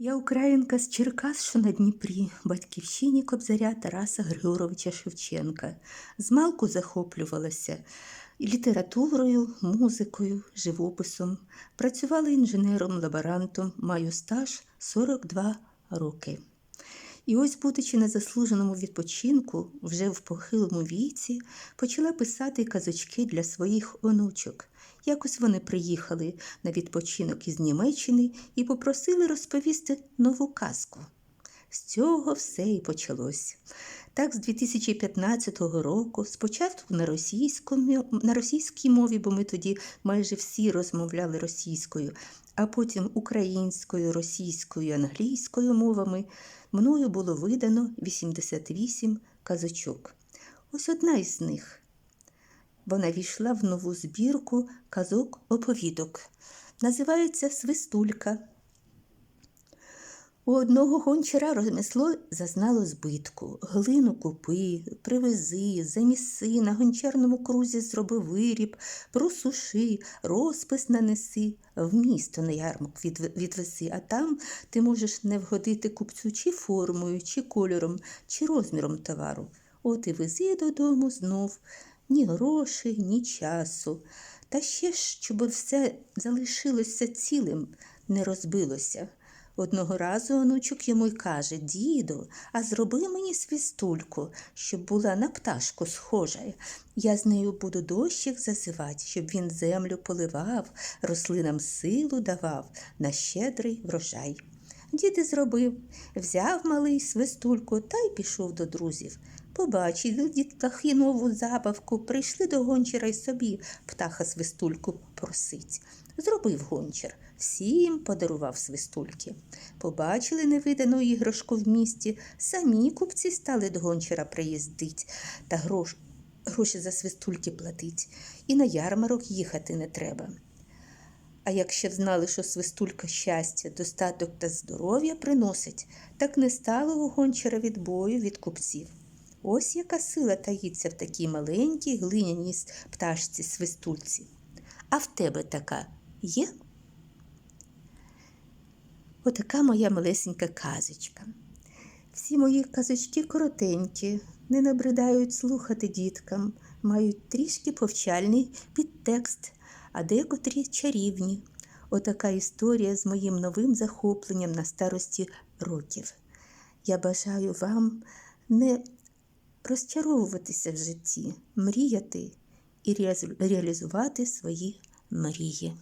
Я українка з Черкас, що на Дніпрі, батьківщині кобзаря Тараса Григоровича Шевченка. Змалку захоплювалася літературою, музикою, живописом. Працювала інженером-лаборантом, маю стаж 42 роки. І ось, будучи на заслуженому відпочинку, вже в похилому віці, почала писати казочки для своїх онучок. Якось вони приїхали на відпочинок із Німеччини і попросили розповісти нову казку. З цього все і почалось. Так, з 2015 року, спочатку на, російському, на російській мові, бо ми тоді майже всі розмовляли російською, а потім українською, російською, англійською мовами, мною було видано 88 казочок. Ось одна із них. Вона війшла в нову збірку казок оповідок. Називається Свистулька. У одного гончара ремесло зазнало збитку. Глину купи, привези, заміси, на гончарному крузі зроби виріб, просуши, розпис нанеси, в місто на ярмарк від, відвеси, а там ти можеш не вгодити купцю чи формою, чи кольором, чи розміром товару. От і вези додому знов ні грошей, ні часу. Та ще щоб все залишилося цілим, не розбилося. Одного разу онучок йому й каже Діду, а зроби мені свістульку, щоб була на пташку схожа. Я з нею буду дощик зазивати, щоб він землю поливав, рослинам силу давав на щедрий врожай. Дід і зробив, взяв малий свистульку та й пішов до друзів. Побачили дід птахи нову забавку, прийшли до гончара й собі птаха свистульку просить. Зробив гончар, всім подарував свистульки. Побачили невидану іграшку в місті, самі купці стали до гончара приїздить та грош, гроші за свистульки платить. І на ярмарок їхати не треба. А якщо б знали, що свистулька щастя, достаток та здоров'я приносить, так не стало у гончара відбою від купців. Ось яка сила таїться в такій маленькій глиняній пташці свистульці. А в тебе така є? Отака моя малесенька казочка. Всі мої казочки коротенькі, не набридають слухати діткам, мають трішки повчальний підтекст, а декотрі чарівні. Отака історія з моїм новим захопленням на старості років. Я бажаю вам не розчаровуватися в житті, мріяти і реалізувати свої мрії.